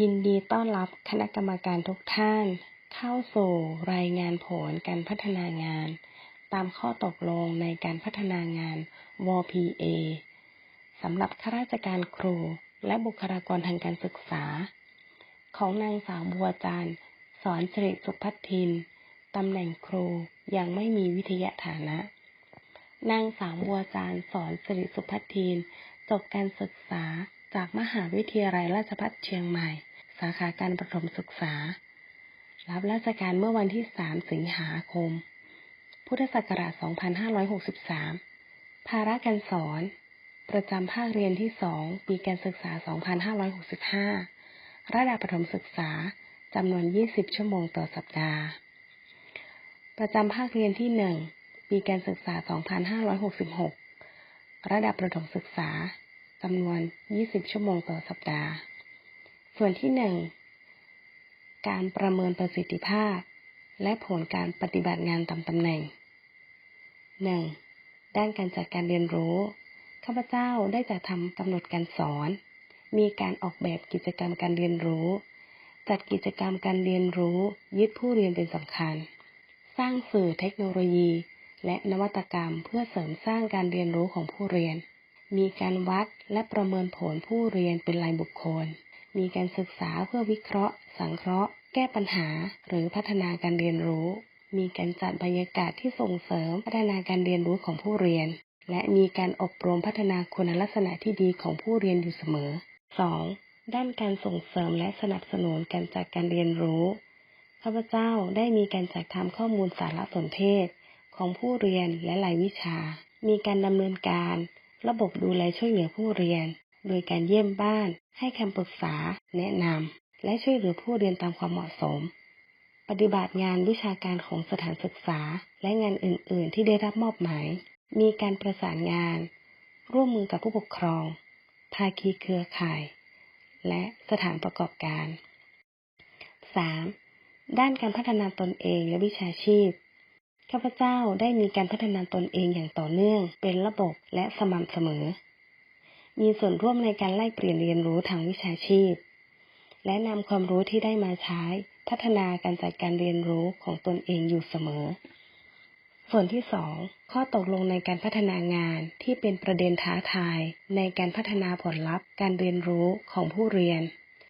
ยินดีต้อนรับคณะกรรมการทุกท่าน เข้าสู่รายงานผลการพัฒนางาน ตามข้อตกลงในการพัฒนางาน WPA สำหรับข้าราชการครูและบุคลากรทางการศึกษา ของนางสาวบัวจันทร์สอนสิริสุพัฒทินตำแหน่งครูยังไม่มีวิทยาฐานะ นางสาวบัวจันทร์สอนสิริสุพัฒทินจบการศึกษา จากมหาวิทยาลัยราชภัฏเชียงใหม่ สาขาการประถมศึกษา รับราชการเมื่อวันที่ 3 สิงหาคม พุทธศักราช 2563 ภาระการสอน ประจำภาคเรียนที่ 2 ปีการศึกษา 2565 ระดับประถมศึกษาจำนวน 20 ชั่วโมงต่อสัปดาห์ ประจำภาคเรียนที่ 1 ปีการศึกษา 2566 ระดับประถมศึกษา จำนวน 20 ชั่วโมงต่อสัปดาห์ ส่วนที่ 1 การประเมินประสิทธิภาพ และผลการปฏิบัติงานตามตำแหน่ง 1. ด้านการจัดการเรียนรู้ ข้าพเจ้าได้จัดทำกำหนดการสอน มีการออกแบบกิจกรรมการเรียนรู้ จัดกิจกรรมการเรียนรู้ ยึดผู้เรียนเป็นสำคัญ สร้างสื่อเทคโนโลยี และนวัตกรรมเพื่อเสริมสร้างการเรียนรู้ของผู้เรียน มีการวัดและประเมินผลผู้เรียนเป็นรายบุคคล มีการศึกษาเพื่อวิเคราะห์ สังเคราะห์ แก้ปัญหา หรือพัฒนาการเรียนรู้ มีการจัดบรรยากาศที่ส่งเสริมพัฒนาการเรียนรู้ของผู้เรียน และมีการอบรมพัฒนาคุณลักษณะที่ดีของผู้เรียนอยู่เสมอ 2. ด้านการส่งเสริมและสนับสนุนการจัดการเรียนรู้ข้าพเจ้าได้มีการจัดทำข้อมูลสารสนเทศ ของผู้เรียนและรายวิชา มีการดำเนินการ ระบบดูแลช่วยเหลือผู้เรียน โดยการเยี่ยมบ้าน ให้คำปรึกษา แนะนำ และช่วยเหลือผู้เรียนตามความเหมาะสม ปฏิบัติงานวิชาการของสถานศึกษา และงานอื่น ๆ ที่ได้รับมอบหมาย มีการประสานงาน ร่วมมือกับผู้ปกครอง ภาคีเครือข่าย และสถานประกอบการ 3. ด้านการพัฒนาตนเองและวิชาชีพ ข้าพเจ้าได้มีการพัฒนาตนเองอย่างต่อเนื่อง เป็นระบบและสม่ำเสมอ มีส่วนร่วมในการไล่เปลี่ยนเรียนรู้ทางวิชาชีพ และนำความรู้ที่ได้มาใช้ พัฒนาการจัดการเรียนรู้ของตนเองอยู่เสมอ ส่วนที่สองข้อตกลงในการพัฒนางานที่เป็นประเด็นท้าทายในการพัฒนาผลลัพธ์ การเรียนรู้ของผู้เรียน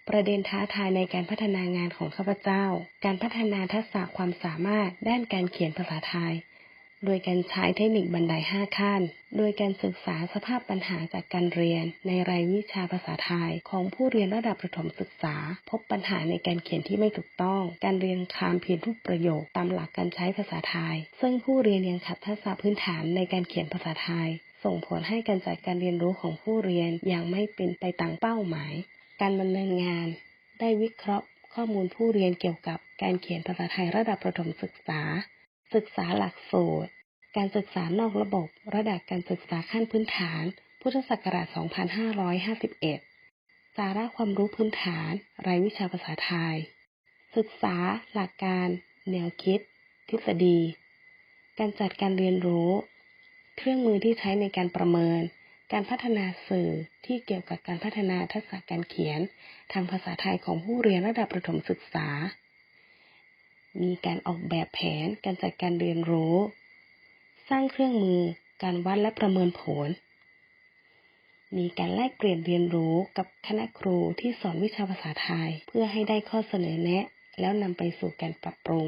ประเด็นท้าทายในการพัฒนางานของข้าพเจ้า การพัฒนาทักษะความสามารถด้านการเขียนภาษาไทย โดยการใช้เทคนิคบันได5ขั้น โดยการศึกษาสภาพปัญหาจากการเรียน ในรายวิชาภาษาไทย ของผู้เรียนระดับประถมศึกษา พบปัญหาในการเขียนที่ไม่ถูกต้อง การเรียนคำเพียนรูปประโยคตามหลักการใช้ภาษาไทย ซึ่งผู้เรียนยังขาดทักษะพื้นฐานในการเขียนภาษาไทยส่งผลให้การจัดการเรียนรู้ของผู้เรียนยังไม่เป็นไปตามเป้าหมาย การดำเนินงาน ได้วิเคราะห์ข้อมูลผู้เรียนเกี่ยวกับการเขียนภาษาไทยระดับประถมศึกษา ศึกษาหลักสูตร การศึกษานอกระบบ ระดับการศึกษาขั้นพื้นฐาน พุทธศักราช 2551 สาระความรู้พื้นฐาน รายวิชาภาษาไทย ศึกษาหลักการ แนวคิด ทฤษฎี การจัดการเรียนรู้ เครื่องมือที่ใช้ในการประเมิน การพัฒนาสื่อที่เกี่ยวกับการพัฒนาทักษะการเขียน ทางภาษาไทยของผู้เรียนระดับประถมศึกษา มีการออกแบบแผนการจัดการเรียนรู้ สร้างเครื่องมือการวัดและประเมินผล มีการแลกเปลี่ยนเรียนรู้กับคณะครูที่สอนวิชาภาษาไทยเพื่อให้ได้ข้อเสนอแนะ แล้วนำไปสู่การปรับปรุง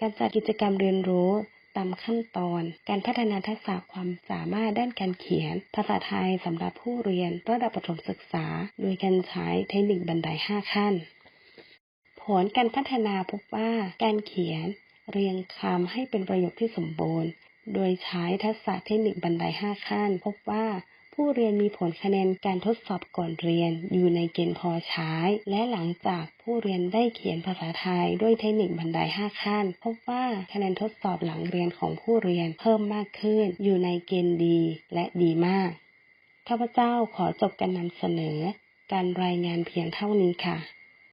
การจัดกิจกรรมเรียนรู้ ตามขั้นตอน การพัฒนาทักษะความสามารถด้านการเขียน ภาษาไทยสำหรับผู้เรียนระดับประถมศึกษา โดยการใช้เทคนิคบันได 5 ขั้น ผลการพัฒนาพบว่าการเขียนเรียงคำให้เป็นประโยคที่สมบูรณ์ โดยใช้ทักษะเทคนิคบันได 5 ขั้น พบว่า ผู้เรียนมีผลคะแนนการทดสอบก่อนเรียน อยู่ในเกณฑ์พอใช้ และหลังจากผู้เรียนได้เขียนภาษาไทยด้วยเทคนิคบันได 5 ขั้น พบว่าคะแนนทดสอบหลังเรียนของผู้เรียนเพิ่มมากขึ้น อยู่ในเกณฑ์ดีและดีมาก ข้าพเจ้าขอจบการนำเสนอ การรายงานเพียงเท่านี้ค่ะ